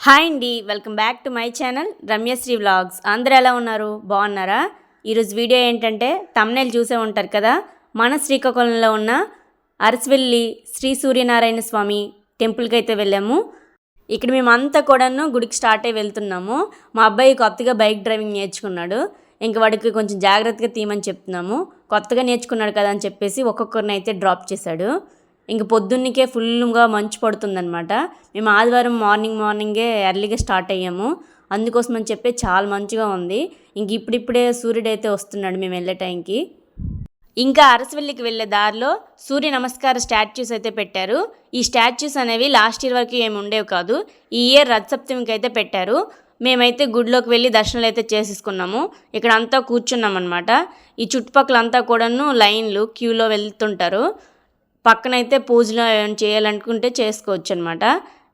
Hi అండి welcome back to my channel Ramyasri vlogs. అందరూ ఎలా ఉన్నారు? బాగున్నారా? ఈరోజు వీడియో ఏంటంటే తమ్నేల్ చూసే ఉంటారు కదా? మన శ్రీకాకుళంలో ఉన్న అరసవెల్లి శ్రీ సూర్యనారాయణ స్వామి టెంపుల్కి అయితే వెళ్ళాము. ఇక్కడ మేమంతా కూడాను గుడికి స్టార్ట్ అయ్యి వెళ్తున్నాము. మా అబ్బాయి కొత్తగా బైక్ డ్రైవింగ్ నేర్చుకున్నాడు. ఇంక వాడికి కొంచెం జాగ్రత్తగా తీయమని చెప్తున్నాము. కొత్తగా నేర్చుకున్నాడు కదా అని చెప్పేసి ఒక్కొక్కరిని అయితే డ్రాప్ చేశాడు. ఇంక పొద్దున్నకే ఫుల్గా మంచు పడుతుందనమాట మేము ఆదివారం మార్నింగ్ మార్నింగే ఎర్లీగా స్టార్ట్ అయ్యాము. అందుకోసం అని చెప్పి చాలా మంచిగా ఉంది. ఇంక ఇప్పుడిప్పుడే సూర్యుడు అయితే వస్తున్నాడు మేము వెళ్ళే టైంకి. ఇంకా అరసవల్లికి వెళ్ళే దారిలో సూర్య నమస్కార స్టాచ్యూస్ అయితే పెట్టారు. ఈ స్టాచ్యూస్ అనేవి లాస్ట్ ఇయర్ వరకు ఏమి ఉండేవి కాదు. ఈ ఇయర్ రథసప్తమికి అయితే పెట్టారు. మేమైతే గుడిలోకి వెళ్ళి దర్శనాలు అయితే చేసేసుకున్నాము. ఇక్కడ అంతా కూర్చున్నాం అనమాట ఈ చుట్టుపక్కల అంతా కూడాను లైన్లు క్యూలో వెళ్తుంటారు. పక్కనైతే పూజలు ఏమైనా చేయాలనుకుంటే చేసుకోవచ్చు అనమాట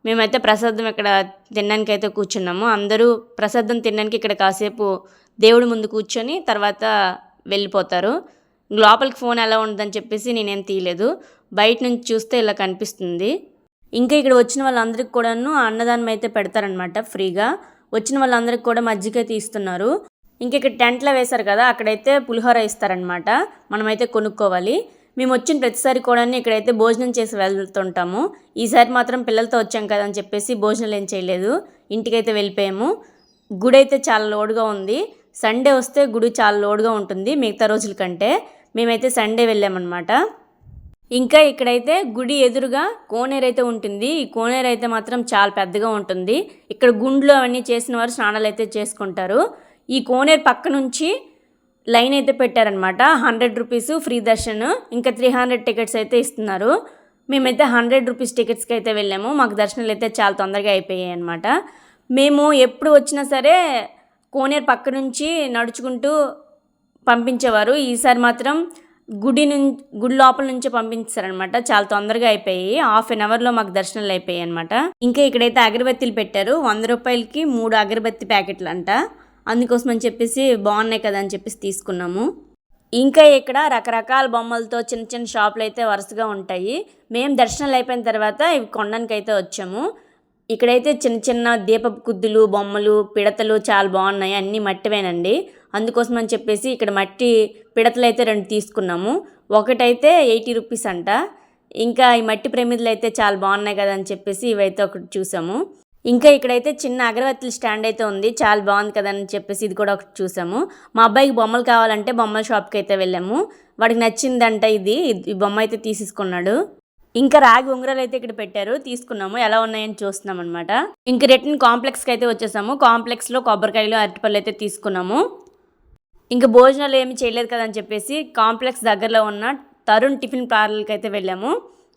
మేమైతే ప్రసాదం ఇక్కడ తినడానికి అయితే కూర్చున్నాము. అందరూ ప్రసాదం తినడానికి ఇక్కడ కాసేపు దేవుడి ముందు కూర్చొని తర్వాత వెళ్ళిపోతారు. లోపలికి ఫోన్ ఎలా ఉండదని చెప్పేసి నేనేం తీయలేదు. బయట నుంచి చూస్తే ఇలా కనిపిస్తుంది. ఇంకా ఇక్కడ వచ్చిన వాళ్ళందరికీ కూడాను అన్నదానం అయితే పెడతారనమాట ఫ్రీగా. వచ్చిన వాళ్ళందరికీ కూడా మజ్జిగ అయితే ఇంకా ఇక్కడ టెంట్లో వేశారు కదా అక్కడైతే పులిహోర ఇస్తారనమాట మనమైతే కొనుక్కోవాలి. మేము వచ్చిన ప్రతిసారి కూడా ఇక్కడైతే భోజనం చేసి వెళ్తుంటాము. ఈసారి మాత్రం పిల్లలతో వచ్చాం కదా అని చెప్పేసి భోజనాలు ఏం చేయలేదు. ఇంటికైతే వెళ్ళిపోయాము. గుడి అయితే చాలా లోడుగా ఉంది. సండే వస్తే గుడి చాలా లోడుగా ఉంటుంది మిగతా రోజుల కంటే. మేమైతే సండే వెళ్ళామన్నమాట. ఇంకా ఇక్కడైతే గుడి ఎదురుగా కోనేరు అయితే ఉంటుంది. ఈ కోనేరు అయితే మాత్రం చాలా పెద్దగా ఉంటుంది. ఇక్కడ గుండ్లు అవన్నీ చేసిన వారు స్నానాలు అయితే చేసుకుంటారు. ఈ కోనేరు పక్క నుంచి లైన్ అయితే పెట్టారనమాట హండ్రెడ్ రూపీస్ ఫ్రీ దర్శన్ ఇంకా త్రీ హండ్రెడ్ టికెట్స్ అయితే ఇస్తున్నారు. మేమైతే హండ్రెడ్ రూపీస్ టికెట్స్కి అయితే వెళ్ళాము. మాకు దర్శనాలు అయితే చాలా తొందరగా అయిపోయాయి అనమాట మేము ఎప్పుడు వచ్చినా సరే కోనేరు పక్క నుంచి నడుచుకుంటూ పంపించేవారు. ఈసారి మాత్రం గుడి నుంచి గుడి లోపల నుంచి పంపించారనమాట చాలా తొందరగా అయిపోయి హాఫ్ అన్ అవర్లో మాకు దర్శనాలు అయిపోయాయి అనమాట ఇంకా ఇక్కడైతే అగరబత్తీలు పెట్టారు. వంద రూపాయలకి మూడు అగరబత్తి ప్యాకెట్లు అంట అందుకోసం అని చెప్పేసి బాగున్నాయి కదా అని చెప్పేసి తీసుకున్నాము. ఇంకా ఇక్కడ రకరకాల బొమ్మలతో చిన్న చిన్న షాపులు అయితే వరుసగా ఉంటాయి. మేము దర్శనాలు అయిపోయిన తర్వాత ఇవి కొనడానికి అయితే వచ్చాము. ఇక్కడైతే చిన్న చిన్న దీపపు కుద్దులు బొమ్మలు పిడతలు చాలా బాగున్నాయి. అన్నీ మట్టివేనండి. అందుకోసం అని చెప్పేసి ఇక్కడ మట్టి పిడతలు అయితే రెండు తీసుకున్నాము. ఒకటైతే ఎయిటీ రూపీస్ అంట. ఇంకా ఈ మట్టి ప్రమిదలు అయితే చాలా బాగున్నాయి కదా అని చెప్పేసి ఇవైతే ఒకటి చూసాము. ఇంకా ఇక్కడైతే చిన్న అగరబత్తుల స్టాండ్ అయితే ఉంది. చాలా బాగుంది కదా అని చెప్పేసి ఇది కూడా ఒకటి చూసాము. మా అబ్బాయికి బొమ్మలు కావాలంటే బొమ్మల షాప్కి అయితే వెళ్ళాము. వాడికి నచ్చిందంట ఇది. ఈ బొమ్మ అయితే తీసేసుకున్నాడు. ఇంకా రాగి ఉంగరాలు అయితే ఇక్కడ పెట్టారు. తీసుకున్నాము. ఎలా ఉన్నాయని చూస్తున్నాం అనమాట ఇంక రిటర్న్ కాంప్లెక్స్కి అయితే వచ్చేసాము. కాంప్లెక్స్లో కొబ్బరికాయలు అరటిపళ్ళు అయితే తీసుకున్నాము. ఇంకా భోజనాలు ఏమి చేయలేదు కదా అని చెప్పేసి కాంప్లెక్స్ దగ్గరలో ఉన్న తరుణ్ టిఫిన్ పార్లర్కి అయితే వెళ్ళాము.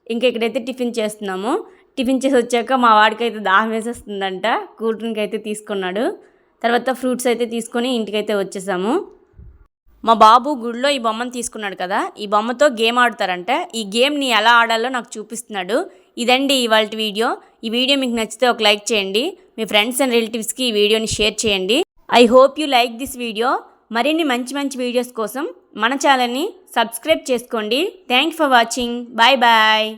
ఇంకా ఇక్కడైతే టిఫిన్ చేస్తున్నాము. టిఫిన్ చేసి వచ్చాక మా వాడికి అయితే దాహం వేసేస్తుందంట. కూల్ డ్రింక్ అయితే తీసుకున్నాడు. తర్వాత ఫ్రూట్స్ అయితే తీసుకొని ఇంటికైతే వచ్చేసాము. మా బాబు గుడిలో ఈ బొమ్మను తీసుకున్నాడు కదా ఈ బొమ్మతో గేమ్ ఆడతారంట. ఈ గేమ్ని ఎలా ఆడాలో నాకు చూపిస్తున్నాడు. ఇదండి ఇవాళ వీడియో. ఈ వీడియో మీకు నచ్చితే ఒక లైక్ చేయండి. మీ ఫ్రెండ్స్ అండ్ రిలేటివ్స్కి ఈ వీడియోని షేర్ చేయండి. I hope you like this video. మరిన్ని మంచి మంచి వీడియోస్ కోసం మన ఛానల్ని సబ్స్క్రైబ్ చేసుకోండి. Thank for watching. Bye bye